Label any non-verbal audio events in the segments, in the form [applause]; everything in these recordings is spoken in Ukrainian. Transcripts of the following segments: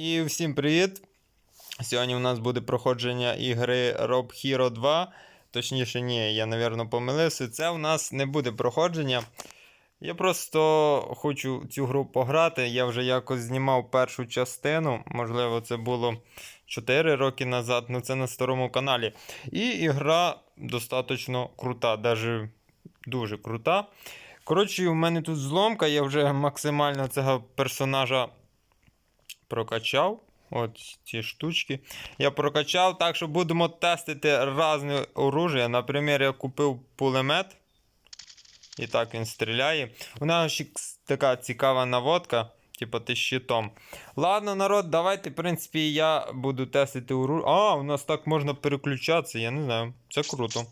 І всім привіт! Сьогодні у нас буде проходження ігри Rob Hero 2. Точніше, ні, я, напевно, помилився. Це у нас не буде проходження. Я просто хочу цю гру пограти. Я вже якось знімав першу частину. Можливо, це було 4 роки назад, але це на старому каналі. І ігра достатньо крута, навіть дуже крута. Коротше, у мене тут зломка, я вже максимально цього персонажа прокачав. От ці штучки. Я прокачав, так що будемо тестити різне оружие. Наприклад, я купив пулемет. І так він стріляє. У нас ще така цікава наводка. Типа ти щитом. Ладно, народ, давайте, в принципі, я буду тестити оружие. А, у нас так можна переключатися, я не знаю. Це круто.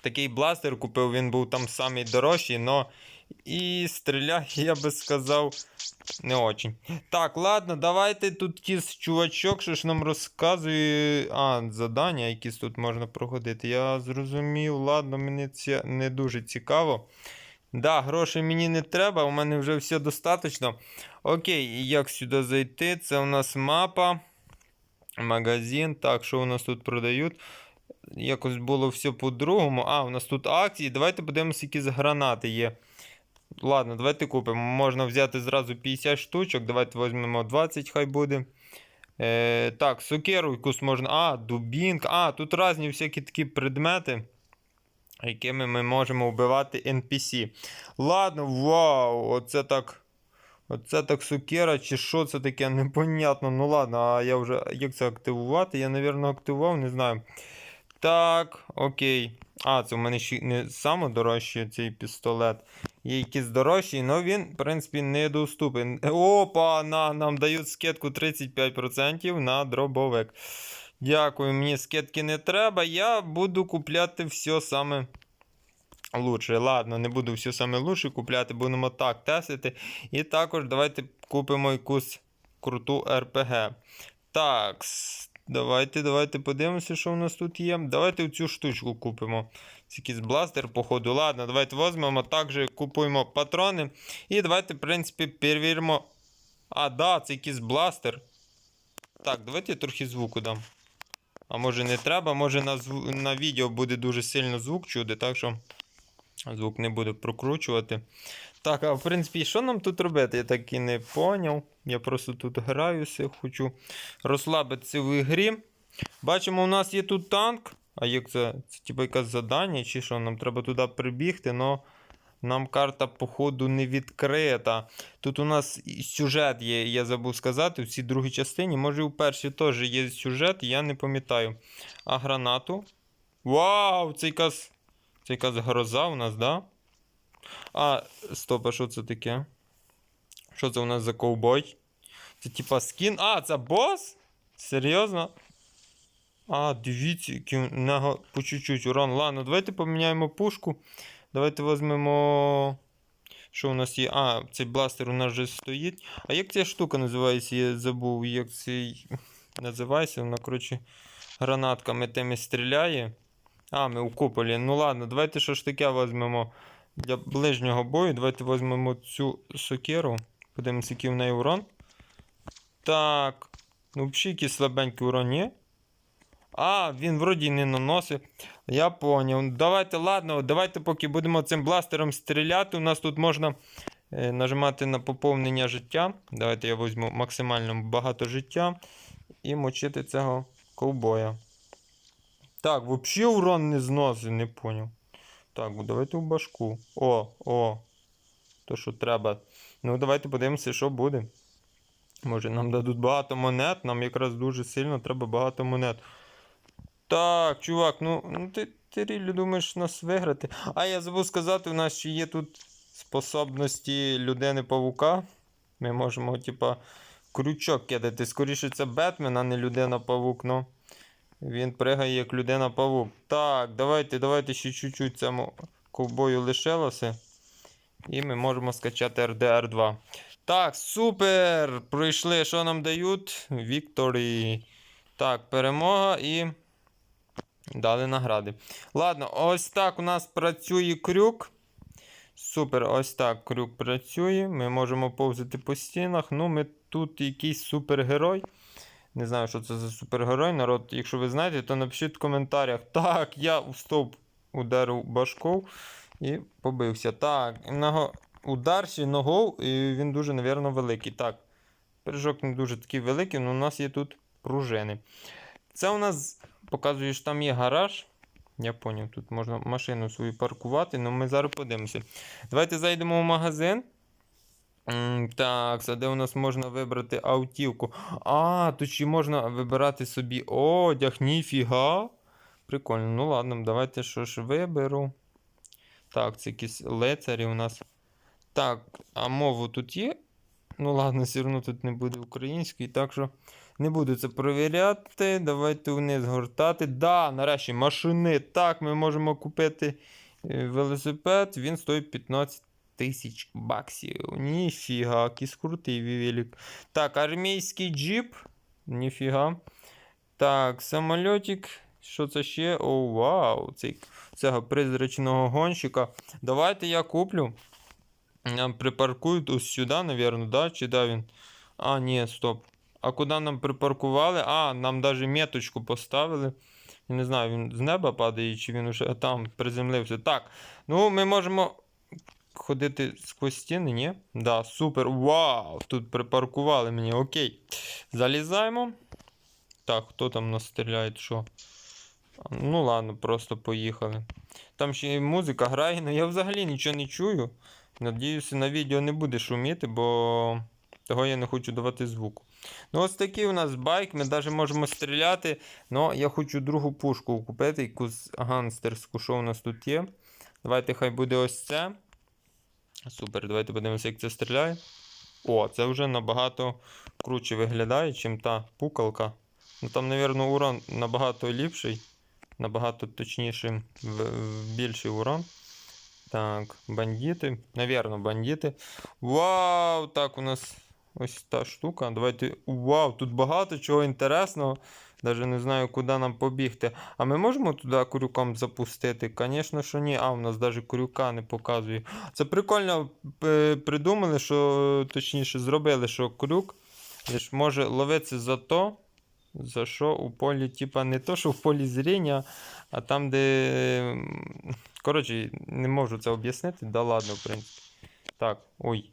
Такий бластер купив, він був там самий дорожчий, но і стріляє, я би сказав, не очень. Так, ладно, давайте тут якийсь чувачок, що ж нам розказує. А, задання якісь тут можна проходити. Я зрозумів, ладно, мені це не дуже цікаво. Да, грошей мені не треба, у мене вже все достатньо. Окей, як сюди зайти? Це у нас мапа. Магазин. Так, що у нас тут продають? Якось було все по-другому. А, у нас тут акції. Давайте подивимося, які гранати є. Ладно, давайте купимо. Можна взяти зразу 50 штучок. Давайте візьмемо 20, хай буде. Е, так, сокеру якусь можна. А, дубінка. А, тут різні всякі такі предмети, якими ми можемо вбивати NPC. Ладно, вау, оце так. Оце так сукера, чи що це таке, непонятно. Ну ладно, а я вже як це активувати? Я, напевно, активував, не знаю. Так, окей. А, це в мене ще не саме дорожчий цей пістолет. Є якийсь дорожчий, але він, в принципі, недоступен. Опа, на, нам дають скидку 35% на дробовик. Дякую, мені скидки не треба. Я буду купляти все саме лучше. Ладно, не буду все саме лучше купляти, будемо так тестити. І також давайте купимо якусь круту РПГ. Так, давайте, давайте подивимося, що у нас тут є. Давайте цю штучку купимо. Це якийсь бластер, походу. Ладно, давайте візьмемо, також купуємо патрони. І давайте, в принципі, перевіримо. А, да, це якийсь бластер. Так, давайте я трохи звуку дам. А може не треба, може на, зву... на відео буде дуже сильно звук чути, так що звук не буду прокручувати. Так, а в принципі, що нам тут робити? Я так і не поняв. Я просто тут граюся, хочу розслабитися в ігрі. Бачимо, у нас є тут танк. А як це? Це типу якесь задання, чи що? Нам треба туди прибігти, але нам карта, походу, не відкрита. Тут у нас сюжет є, я забув сказати, в цій другій частині. Може, у першій теж є сюжет, я не пам'ятаю. А гранату. Вау! Це якась, це якась гроза у нас, да? А, стоп, а що це таке? Що це у нас за ковбой? Це типа скін. А, це бос? Серйозно? А, дивіться, який нього по чуть-чуть урон. Ладно, давайте поміняємо пушку. Давайте візьмемо. Що у нас є? А, цей бластер у нас вже стоїть. А як ця штука називається? Я забув, як цей називається. Вона, коротше, гранатками тими стріляє. А, ми у куполі. Ну ладно, давайте що ж таке візьмемо для ближнього бою. Давайте візьмемо цю сокеру. Подивимося, який в неї урон. Так. Ну, взагалі якийсь слабенький урон є. А, він вроді не наносить. Я поняв. Давайте, ладно, давайте поки будемо цим бластером стріляти. У нас тут можна е, нажимати на поповнення життя. Давайте я візьму максимально багато життя і мочити цього ковбоя. Так, взагалі урон не зносить, не поняв. Так, давайте в башку. О, о. То, що треба. Ну, давайте подивимося, що буде. Може, нам дадуть багато монет, нам якраз дуже сильно треба багато монет. Так, чувак, ну, ну ти, ти рілі думаєш нас виграти. А я забув сказати, у нас ще є тут способності людини павука. Ми можемо, типа, крючок кидати. Скоріше, це Бетмен, а не людина павук. Ну. Він пригає як людина павук. Так, давайте, давайте ще чуть-чуть цьому ковбою лишилося. І ми можемо скачати RDR 2. Так, супер! Пройшли. Що нам дають? Вікторі. Так, перемога і. Дали награди. Ладно, ось так у нас працює крюк. Супер, ось так крюк працює. Ми можемо повзати по стінах. Ну, ми тут якийсь супергерой. Не знаю, що це за супергерой. Народ, якщо ви знаєте, то напишіть в коментарях. [laughs] Так, я в стовп ударив башков і побився. Так, наго... удар ще ногою, і він дуже, напевно, великий. Так, пиріжок не дуже такий великий, але у нас є тут пружини. Це у нас показує, що там є гараж. Я поняв, тут можна машину свою паркувати, але ми зараз подивимося. Давайте зайдемо в магазин. Так, а де у нас можна вибрати автівку? А, тут ще можна вибирати собі одяг, ніфіга. Прикольно. Ну ладно, давайте що ж виберу. Так, це якісь лицарі у нас. Так, а мову тут є? Ну ладно, все одно тут не буде української, так що не буду це перевіряти. Давайте вниз гортати. Да, нарешті машини. Так, ми можемо купити е, велосипед. Він стоїть 15 тисяч баксів. Ніфіга, якийсь крутий велик. Так, армійський джіп. Ніфіга. Так, самольотик. Що це ще? О, вау! Цей, цього призрачного гонщика. Давайте я куплю. Припаркують ось сюди, напевно, да? Чи да він? А, ні, стоп. А куди нам припаркували? А, нам навіть меточку поставили. Я не знаю, він з неба падає, чи він уже там приземлився. Так. Ну, ми можемо ходити сквозь стіни, ні? Да, супер. Вау! Тут припаркували мені. Окей. Залізаємо. Так, хто там нас стріляє? Що? Ну ладно, просто поїхали. Там ще й музика грає, але я взагалі нічого не чую. Надіюся, на відео не буде шуміти, бо того я не хочу давати звуку. Ну, ось такий у нас байк, ми навіть можемо стріляти. але я хочу другу пушку купити, якусь ганстерську, що у нас тут є. Давайте хай буде ось це. Супер, давайте подивимося, як це стріляє. О, це вже набагато круче виглядає, ніж та пукалка. Ну там, мабуть, урон набагато ліпший, набагато точніший, більший урон. Так, бандити. Навірно, бандити. Вау! Так, у нас ось та штука. Давайте. Вау, тут багато чого інтересного. Даже не знаю, куди нам побігти. А ми можемо туди крюком запустити? Звісно, що ні. А, у нас навіть крюка не показує. Це прикольно е, придумали, що точніше зробили, що крюк лиш може ловитися за то, за що у полі, типа, не то, що в полі зріння, а там, де. Коротше, не можу це об'яснити. Да ладно, в принципі. Так, ой.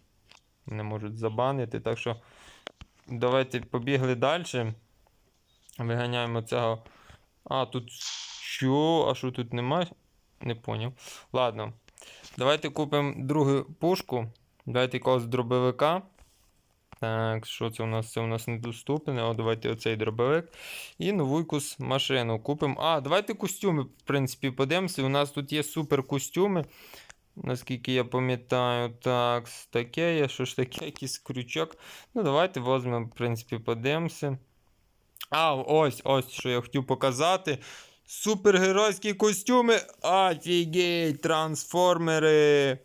Не можуть забанити. Так що давайте побігли далі. Виганяємо цього. А, тут що? А що тут немає? Не поняв. Ладно. Давайте купимо другу пушку. Давайте якогось дробовика. Так, що це у нас? Це у нас недоступне. О, давайте оцей дробовик. І нову якусь машину купимо. А, давайте костюми, в принципі, подивимося. У нас тут є супер костюми. Наскільки я пам'ятаю, так, таке є, що ж таке, якийсь крючок. Ну, давайте візьмемо, в принципі, подивимося. А, ось, ось, що я хотів показати. Супергеройські костюми. Офігеть, трансформери.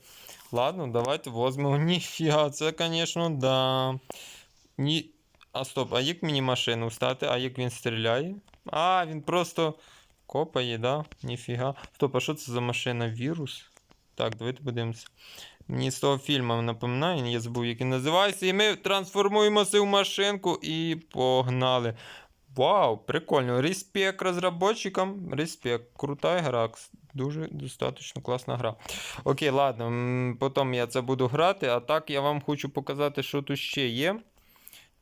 Ладно, давайте візьмемо. [laughs] Ніфіга, це, звісно, да. Ні... А стоп, а як мені машину встати? А як він стріляє? А, він просто копає, да? Ніфіга. Стоп, а що це за машина? Вірус? Так, давайте подивимося. Мені з того фільму напоминає, я забув, як він називається. І ми трансформуємося в машинку і погнали. Вау, прикольно. Респект розробникам. Респект. Крута гра. Дуже достатньо класна гра. Окей, ладно. Потім я це буду грати. А так я вам хочу показати, що тут ще є.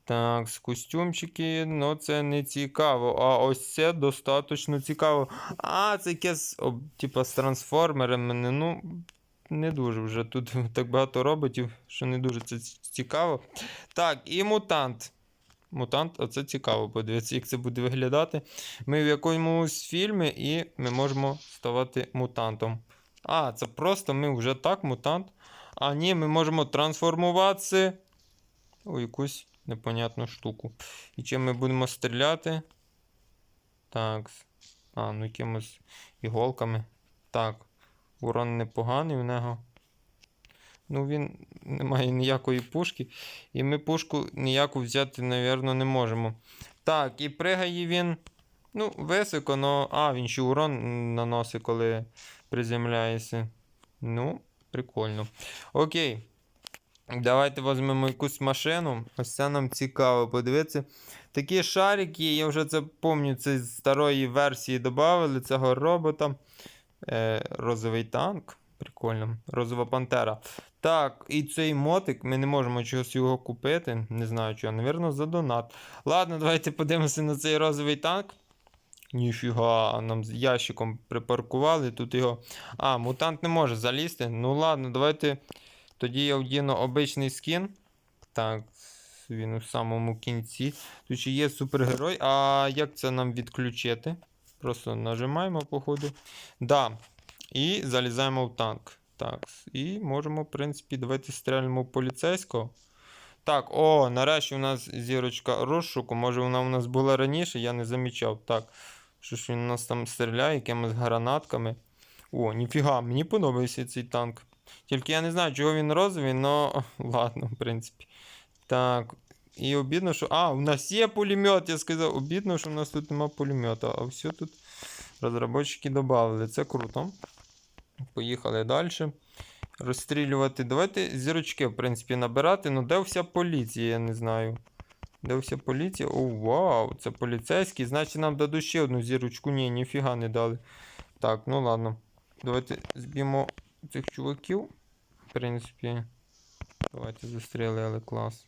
Так, з костюмчики, ну це не цікаво. А ось це достатньо цікаво. А, це якесь, типа, з трансформерами. Ну, не дуже вже. Тут [laughs] так багато роботів, що не дуже це цікаво. Так, і мутант. Мутант, оце цікаво, подивіться, як це буде виглядати. Ми в якомусь фільмі і ми можемо ставати мутантом. А, це просто ми вже так, мутант. А ні, ми можемо трансформуватися у якусь непонятну штуку. І чим ми будемо стріляти? Так. А, ну якимось іголками. Так. Урон непоганий в нього. Ну, він не має ніякої пушки. І ми пушку ніяку взяти, напевно, не можемо. Так, і пригає він. Ну, високо, но. А, він ще урон наносить, коли приземляється. Ну, Прикольно. Окей. Давайте візьмемо якусь машину. Ось це нам цікаво подивитися. Такі шарики, я вже це пам'ятаю, це з старої версії додали цього робота. Е, розовий танк. Прикольно. Розова пантера. Так, і цей мотик, ми не можемо чогось його купити. Не знаю чого, навірно, за донат. Ладно, давайте подивимося на цей розовий танк. Ніфіга, нам з ящиком припаркували. Тут його. А, мутант не може залізти. Ну ладно, давайте. Тоді я вдіну обичний скін. Так, він у самому кінці. Тут ще є супергерой. А як це нам відключити? Просто нажимаємо, походу. Да. І залізаємо в танк. Так. І можемо, в принципі, давайте стрельнемо поліцейського. Так, о, нарешті у нас зірочка розшуку. Може вона у нас була раніше, я не замічав. Так. Що ж він у нас там стріляє якимись гранатками. О, ніфіга, мені подобається цей танк. Тільки я не знаю, чого він розовий, но [laughs] ладно, в принципі. Так. І обідно, що. А, у нас є пулемет, я сказав. Обідно, що у нас тут нема пулемета. А все тут розробники додали. Це круто. Поїхали далі. Розстрілювати. Давайте зірочки, в принципі, набирати. Ну, де вся поліція, я не знаю. Де вся поліція? О, вау, це поліцейський. Значить, нам дадуть ще одну зірочку. Ні, ніфіга не дали. Так, ну ладно. Давайте зб'ємо цих чуваків. В принципі. Давайте застрілили клас.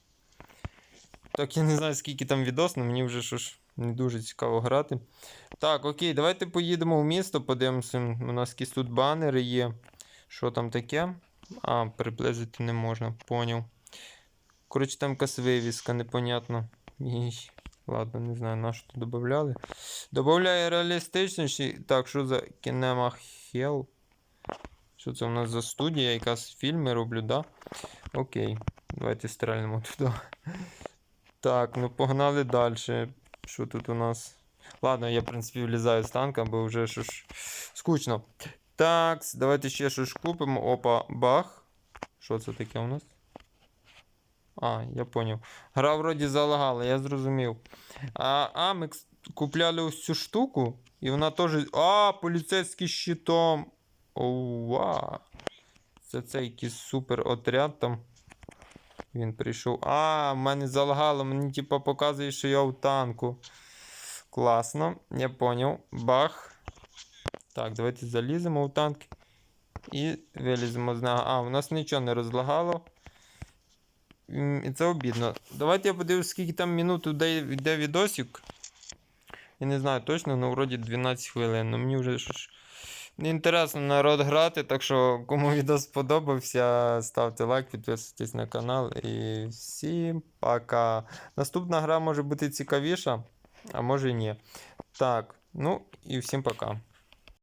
Так, я не знаю, скільки там відос, але мені вже що ж не дуже цікаво грати. Так, окей, давайте поїдемо в місто, подивимося. У нас якісь тут банери є. Що там таке? А, приблизити не можна, поняв. Коротше, там якась вивіска, непонятно. Ій, Ладно, не знаю, на що тут додавали. Добавляє реалістичності. Так, що за Kinema Hell? Що це у нас за студія? Якась фільми роблю, да? Окей. Давайте стрельнемо туди. Так, ну погнали далі. Що тут у нас? Ладно, я, в принципі, влізаю з танка, бо вже що скучно. Так, давайте ще щось купимо. Опа, бах. Що це таке у нас? А, я поняв. Гра вроді залагала, я зрозумів. А, а ми кс- купляли ось цю штуку, і вона теж. А, поліцейський щитом. Ова. Це цей супер отряд там. Він прийшов. А, в мене залагало, мені типа показує, що я в танку. Класно, я поняв. Бах. Так, давайте заліземо в танк. І виліземо з нього. А, у нас нічого не розлагало. І це обідно. Давайте я подивлюсь, скільки там минут йде, відосик. Я не знаю точно, але вроді 12 хвилин. Ну мені вже що ж. Інтересно народ грати, так що кому відео сподобався, ставте лайк, підписуйтесь на канал і всім пока. Наступна гра може бути цікавіша, а може і ні. Так, ну і всім пока.